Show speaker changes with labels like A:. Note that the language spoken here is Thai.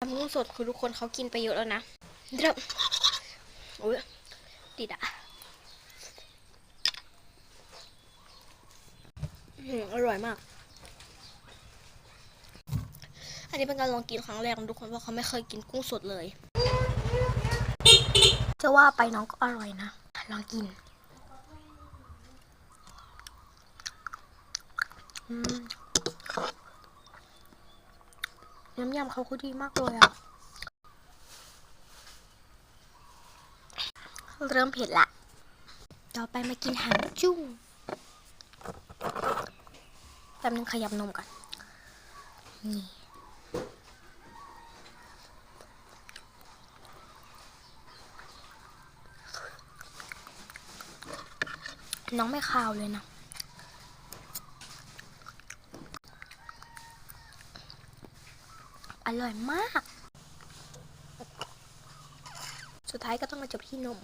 A: ทำกุ้งสดคือทุกคนเขากินไปเยอะแล้วนะเริ่มโอ้ยติดอะอร่อยมาก อันนี้เป็นการลองกินครั้งแรกนะทุกคนเพราะเขาไม่เคยกินกุ้งสดเลย จะว่าไปน้องก็อร่อยนะ ลองกิน อืม น้ำยำเขาก็ดีมากเลยอะเริ่มเผ็ดละ ต่อไปมากินหางจุ้งแป๊บนึงขยับนมก่อน นี่น้องไม่คาวเลยนะ อร่อยมาก สุดท้ายก็ต้องมาจบที่นม